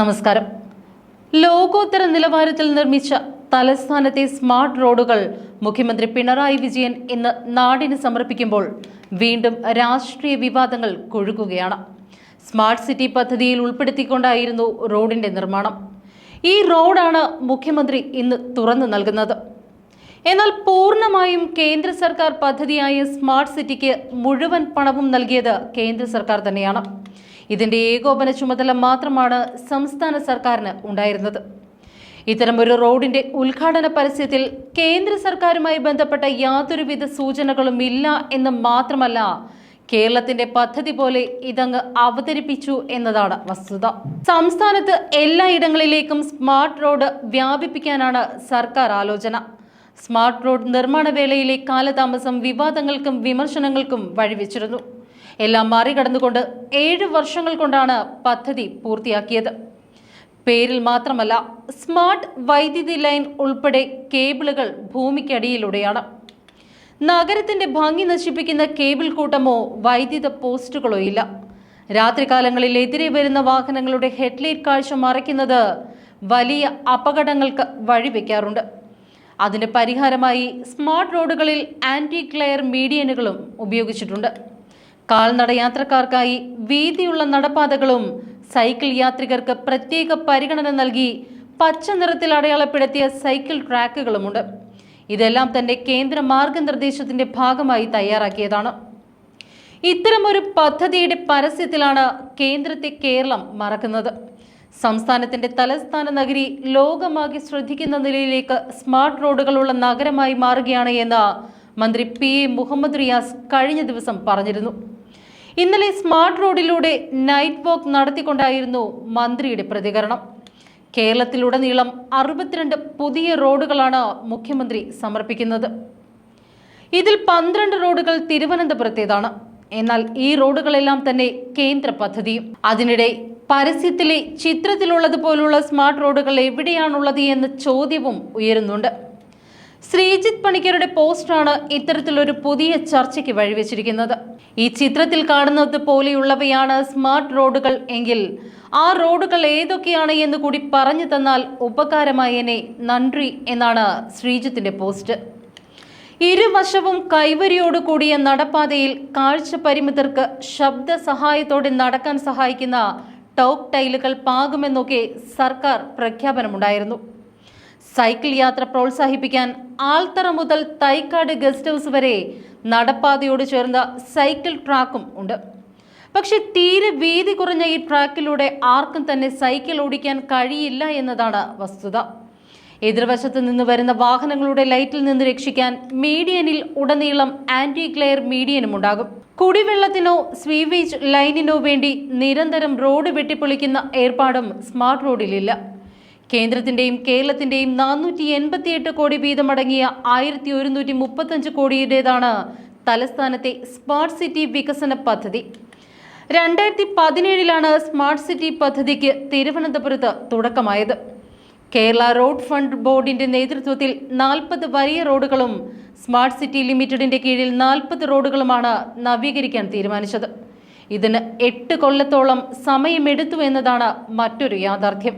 നമസ്കാരം. ലോകോത്തര നിലവാരത്തിൽ നിർമ്മിച്ച തലസ്ഥാനത്തെ സ്മാർട്ട് റോഡുകൾ മുഖ്യമന്ത്രി പിണറായി വിജയൻ ഇന്ന് നാടിന് സമർപ്പിക്കുമ്പോൾ വീണ്ടും രാഷ്ട്രീയ വിവാദങ്ങൾ കൊഴുക്കുകയാണ്. സ്മാർട്ട് സിറ്റി പദ്ധതിയിൽ ഉൾപ്പെടുത്തിക്കൊണ്ടായിരുന്നു റോഡിന്റെ നിർമ്മാണം. ഈ റോഡാണ് മുഖ്യമന്ത്രി ഇന്ന് തുറന്നു നൽകുന്നത്. എന്നാൽ പൂർണമായും കേന്ദ്ര സർക്കാർ പദ്ധതിയായ സ്മാർട്ട് സിറ്റിക്ക് മുഴുവൻ പണവും നൽകിയത് കേന്ദ്ര സർക്കാർ തന്നെയാണ്. ഇതിന്റെ ഏകോപന ചുമതല മാത്രമാണ് സംസ്ഥാന സർക്കാരിന് ഉണ്ടായിരുന്നത്. ഇത്തരമൊരു റോഡിന്റെ ഉദ്ഘാടന പരസ്യത്തിൽ കേന്ദ്ര സർക്കാരുമായി ബന്ധപ്പെട്ട യാതൊരുവിധ സൂചനകളും ഇല്ല എന്ന് മാത്രമല്ല കേരളത്തിന്റെ പദ്ധതി പോലെ ഇതങ്ങ് അവതരിപ്പിച്ചു എന്നതാണ് വസ്തുത. സംസ്ഥാനത്ത് എല്ലായിടങ്ങളിലേക്കും സ്മാർട്ട് റോഡ് വ്യാപിപ്പിക്കാനാണ് സർക്കാർ ആലോചന. സ്മാർട്ട് റോഡ് നിർമ്മാണ വേളയിലെ കാലതാമസം വിവാദങ്ങൾക്കും വിമർശനങ്ങൾക്കും വഴിവെച്ചിരുന്നു. എല്ലാം മറികടന്നുകൊണ്ട് ഏഴ് വർഷങ്ങൾ കൊണ്ടാണ് പദ്ധതി പൂർത്തിയാക്കിയത്. പേരിൽ മാത്രമല്ല സ്മാർട്ട് വൈദ്യുതി ലൈൻ ഉൾപ്പെടെ കേബിളുകൾ ഭൂമിക്കടിയിലൂടെയാണ്. നഗരത്തിന്റെ ഭംഗി നശിപ്പിക്കുന്ന കേബിൾ കൂട്ടമോ വൈദ്യുത പോസ്റ്റുകളോ ഇല്ല. രാത്രികാലങ്ങളിൽ എതിരെ വരുന്ന വാഹനങ്ങളുടെ ഹെഡ്ലൈറ്റ് കാഴ്ച മറയ്ക്കുന്നത് വലിയ അപകടങ്ങൾക്ക് വഴിവെക്കാറുണ്ട്. അതിന് പരിഹാരമായി സ്മാർട്ട് റോഡുകളിൽ ആന്റി ക്ലെയർ മീഡിയനുകളും ഉപയോഗിച്ചിട്ടുണ്ട്. കാൽനട യാത്രക്കാർക്കായി വീതിയുള്ള നടപ്പാതകളും സൈക്കിൾ യാത്രികർക്ക് പ്രത്യേക പരിഗണന നൽകി പച്ച നിറത്തിൽ അടയാളപ്പെടുത്തിയ സൈക്കിൾ ട്രാക്കുകളുമുണ്ട്. ഇതെല്ലാം തന്നെ കേന്ദ്ര മാർഗനിർദ്ദേശത്തിന്റെ ഭാഗമായി തയ്യാറാക്കിയതാണ്. ഇത്തരമൊരു പദ്ധതിയുടെ പരസ്യത്തിലാണ് കേന്ദ്രത്തെ കേരളം മറക്കുന്നത്. സംസ്ഥാനത്തിന്റെ തലസ്ഥാന നഗരി ലോകമാകെ ശ്രദ്ധിക്കുന്ന നിലയിലേക്ക് സ്മാർട്ട് റോഡുകളുള്ള നഗരമായി മാറുകയാണ് എന്ന് മന്ത്രി പി എ മുഹമ്മദ് റിയാസ് കഴിഞ്ഞ ദിവസം പറഞ്ഞിരുന്നു. ഇന്നലെ സ്മാർട്ട് റോഡിലൂടെ നൈറ്റ് വോക്ക് നടത്തിക്കൊണ്ടായിരുന്നു മന്ത്രിയുടെ പ്രതികരണം. കേരളത്തിലുടനീളം അറുപത്തിരണ്ട് പുതിയ റോഡുകളാണ് മുഖ്യമന്ത്രി സമർപ്പിക്കുന്നത്. ഇതിൽ പന്ത്രണ്ട് റോഡുകൾ തിരുവനന്തപുരത്തേതാണ്. എന്നാൽ ഈ റോഡുകളെല്ലാം തന്നെ കേന്ദ്ര പദ്ധതിയും. അതിനിടെ പരസ്യത്തിലെ ചിത്രത്തിലുള്ളതുപോലുള്ള സ്മാർട്ട് റോഡുകൾ എവിടെയാണുള്ളത് എന്ന ചോദ്യവും ഉയരുന്നുണ്ട്. ശ്രീജിത്ത് പണിക്കരുടെ പോസ്റ്റാണ് ഇത്തരത്തിലൊരു പുതിയ ചർച്ചയ്ക്ക് വഴിവെച്ചിരിക്കുന്നത്. ഈ ചിത്രത്തിൽ കാണുന്നത് പോലെയുള്ളവയാണ് സ്മാർട്ട് റോഡുകൾ എങ്കിൽ ആ റോഡുകൾ ഏതൊക്കെയാണ് എന്ന് കൂടി പറഞ്ഞു തന്നാൽ ഉപകാരമായേനെ നന്ദി എന്നാണ് ശ്രീജിത്തിന്റെ പോസ്റ്റ്. ഇരുവശവും കൈവരിയോട് കൂടിയ നടപ്പാതയിൽ കാഴ്ച പരിമിതർക്ക് ശബ്ദ സഹായത്തോടെ നടക്കാൻ സഹായിക്കുന്ന ടോപ്പ് ടൈലുകൾ പാകുമെന്നൊക്കെ സർക്കാർ പ്രഖ്യാപനമുണ്ടായിരുന്നു. സൈക്കിൾ യാത്ര പ്രോത്സാഹിപ്പിക്കാൻ ആൽത്തറ മുതൽ തൈക്കാട് ഗസ്റ്റ് ഹൗസ് വരെ നടപ്പാതയോട് ചേർന്ന സൈക്കിൾ ട്രാക്കും ഉണ്ട്. പക്ഷെ തീരെ വീതി കുറഞ്ഞ ഈ ട്രാക്കിലൂടെ ആർക്കും തന്നെ സൈക്കിൾ ഓടിക്കാൻ കഴിയില്ല എന്നതാണ് വസ്തുത. എതിർവശത്ത് നിന്ന് വരുന്ന വാഹനങ്ങളുടെ ലൈറ്റിൽ നിന്ന് രക്ഷിക്കാൻ മീഡിയനിൽ ഉടനീളം ആന്റി ക്ലെയർ മീഡിയനും ഉണ്ടാകും. കുടിവെള്ളത്തിനോ സ്വീവേജ് ലൈനിനോ വേണ്ടി നിരന്തരം റോഡ് വെട്ടിപ്പൊളിക്കുന്ന ഏർപ്പാടും സ്മാർട്ട് റോഡിലില്ല. കേന്ദ്രത്തിന്റെയും കേരളത്തിന്റെയും നാനൂറ്റി എൺപത്തിയെട്ട് കോടി വീതമടങ്ങിയ ആയിരത്തി ഒരുന്നൂറ്റി മുപ്പത്തഞ്ച് കോടിയുടേതാണ് തലസ്ഥാനത്തെ സ്മാർട്ട് സിറ്റി വികസന പദ്ധതി. രണ്ടായിരത്തി പതിനേഴിലാണ് സ്മാർട്ട് സിറ്റി പദ്ധതിക്ക് തിരുവനന്തപുരത്ത് തുടക്കമായത്. കേരള റോഡ് ഫണ്ട് ബോർഡിന്റെ നേതൃത്വത്തിൽ നാൽപ്പത് വലിയ റോഡുകളും സ്മാർട്ട് സിറ്റി ലിമിറ്റഡിന്റെ കീഴിൽ നാൽപ്പത് റോഡുകളുമാണ് നവീകരിക്കാൻ തീരുമാനിച്ചത്. ഇതിന് എട്ട് കൊല്ലത്തോളം സമയമെടുത്തു എന്നതാണ് മറ്റൊരു യാഥാർത്ഥ്യം.